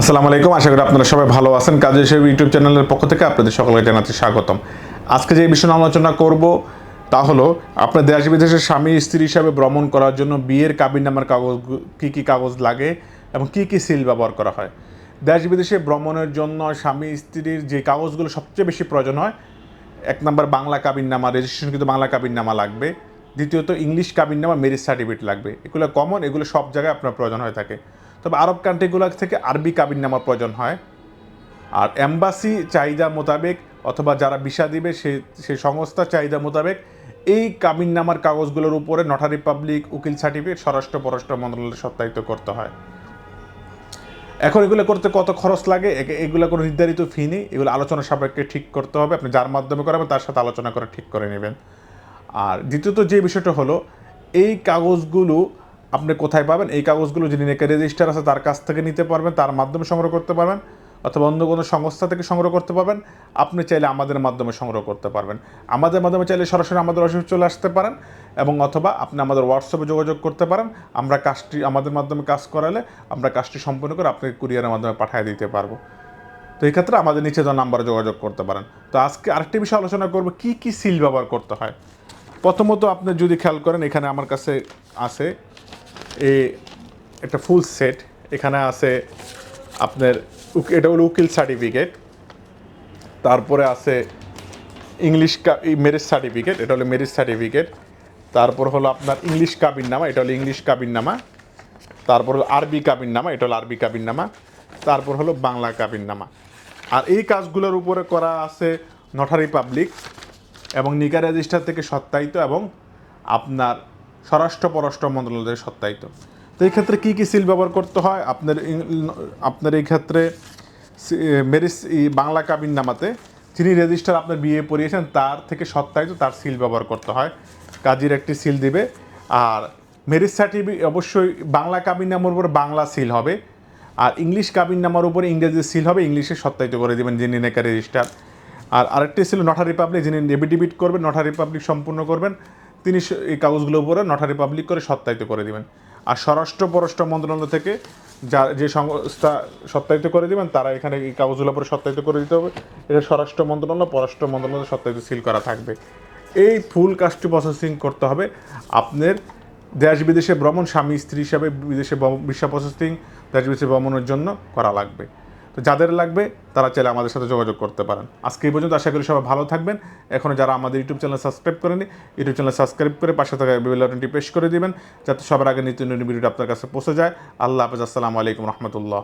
আসসালামু আলাইকুম। আশা করি আপনারা সবাই ভালো আছেন। কাজী হিসেবে ইউটিউব চ্যানেলের পক্ষ থেকে আপনাদের সকলকে জানাতে স্বাগতম। আজকে যে বিষয়ে আলোচনা করব তা হলো, আপনার দেশ বিদেশে স্বামী, স্ত্রী হিসাবে ভ্রমণ করার জন্য বিয়ের কাবিন নামার কাগজ, কী কী কাগজ লাগে এবং কী কী সিল ব্যবহার করা হয়? দেশ বিদেশে ভ্রমণের জন্য স্বামী, স্ত্রীর যে কাগজগুলো সবচেয়ে বেশি প্রয়োজন হয়, এক নম্বর বাংলা কাবিননামা রেজিস্ট্রেশন কিন্তু বাংলা কাবিননামা লাগবে। দ্বিতীয়ত ইংলিশ কাবিননামা মেরিজ সার্টিফিকেট লাগবে। এগুলো কমন এগুলো সব জায়গায় আপনার প্রয়োজন হয়ে থাকে। তবে আরব কান্ট্রিগুলো থেকে আরবি কাবিননামার প্রয়োজন হয়। আর অ্যাম্বাসি চাহিদা মোতাবেক অথবা যারা ভিসা দিবে, সে সেই সংস্থার চাহিদা মোতাবেক এই কাবিননামার কাগজগুলোর উপরে নটারি পাবলিক উকিল সার্টিফিকেট স্বরাষ্ট্র পররাষ্ট্র মন্ত্রণালয়ে সত্যায়িত করতে হয়। এখন এগুলো করতে কত খরচ লাগে? এগুলো কোনো নির্ধারিত ফি নেই। এগুলো আলোচনা সাপেক্ষে ঠিক করতে হবে। আপনি যার মাধ্যমে করাবেন, তার সাথে আলোচনা করে ঠিক করে নেবেন। আর দ্বিতীয়ত যে বিষয়টা হলো, এই কাগজগুলো আপনি কোথায় পাবেন? এই কাগজগুলো যিনি নেকে রেজিস্টার আছে, তার কাছ থেকে নিতে পারবেন, তার মাধ্যমে সংগ্রহ করতে পারবেন, অথবা অন্য কোনো সংস্থা থেকে সংগ্রহ করতে পারবেন। আপনি চাইলে আমাদের মাধ্যমে সংগ্রহ করতে পারবেন। আমাদের মাধ্যমে চাইলে সরাসরি আমাদের অফিসে চলে আসতে পারেন, এবং অথবা আপনি আমাদের হোয়াটসঅ্যাপে যোগাযোগ করতে পারেন। আমরা কাজটি, আমাদের মাধ্যমে কাজ করালে আমরা কাজটি সম্পূর্ণ করে আপনাকে কুরিয়ারের মাধ্যমে পাঠিয়ে দিতে পারব। তো এই ক্ষেত্রে আমাদের নিচে দেওয়া নাম্বারে যোগাযোগ করতে পারেন। তো আজকে আরেকটি বিষয় আলোচনা করব, কী কী সিল ব্যবহার করতে হয়? প্রথমত আপনি যদি খেয়াল করেন, এখানে আমার কাছে আছে এ একটা ফুল সেট এখানে আছে আপনার এটা হলো উকিল সার্টিফিকেট তারপরে আছে ইংলিশ মেরিজ সার্টিফিকেট এটা হলো মেরিজ সার্টিফিকেট তারপর হলো আপনার ইংলিশ কাবিন নামা এটা হলো ইংলিশ কাবিন নামা তারপর হলো আরবি কাবিন নামা এটা হলো আরবি কাবিন নামা তারপর হলো বাংলা কাবিন নামা আর এই কাজগুলোর উপরে করা আছে নটারি পাবলিক এবং নিকা রেজিস্টার থেকে সত্যায়িত এবং আপনার স্বরাষ্ট্র পররাষ্ট্র মন্ত্রণালয়ের সত্যায়িত। তো এই ক্ষেত্রে কী কী সিল ব্যবহার করতে হয়? আপনার আপনার এই ক্ষেত্রে মেরিস বাংলা কাবিন নামাতে যিনি রেজিস্টার আপনার বিয়ে পড়িয়েছেন, তার থেকে সত্যায়িত তার সিল ব্যবহার করতে হয়। কাজীর একটি সিল দিবে। আর মেরিজ সার্টিফিকেট অবশ্যই বাংলা কাবিন নামার উপর বাংলা সিল হবে। আর ইংলিশ কাবিন নামার উপরে ইংরেজি সিল হবে। ইংলিশে সত্যায়িত করে দেবেন যিনি নেকা রেজিস্টার। আর আরেকটি ছিল নটারি পাবলিক যিনি এফিডেভিট করবেন নটারি পাবলিক সম্পূর্ণ করবেন। তিনি এই কাগজগুলোর উপরে নটারি পাবলিক করে সত্যায়িত করে দিবেন। আর স্বরাষ্ট্র পররাষ্ট্র মন্ত্রণালয় থেকে যা যে সংস্থা সত্যায়িত করে দিবেন, তারা এখানে এই কাগজগুলোর উপরে সত্যায়িত করে দিতে হবে। এটা স্বরাষ্ট্র মন্ত্রণালয়, পররাষ্ট্র মন্ত্রণালয় সত্যায়িত সিল করা থাকবে। এই ফুল কাজটি প্রসেসিং করতে হবে। আপনার দেশ বিদেশে ভ্রমণ স্বামী, স্ত্রী হিসাবে বিদেশে বিশ্ব প্রসেসিং দেশ বিদেশে ভ্রমণের জন্য করা লাগবে। তো যাদের লাগবে, তারা চাইলে আমাদের সাথে যোগাযোগ করতে পারেন। আজকে এই পর্যন্ত আশা করি সবাই ভালো থাকবেন। এখনও যারা আমাদের ইউটিউব চ্যানেল সাবস্ক্রাইব করেনি, ইউটিউব চ্যানেল সাবস্ক্রাইব করে পাশে থাকা বিবেলটি পেশ করে দিবেন, যাতে সবার আগে নিত্য নতুন ভিডিওটা আপনার কাছে পৌঁছে যায়। আল্লাহ হাফেজ। আসসালামু আলাইকুম রহমতুল্লাহ।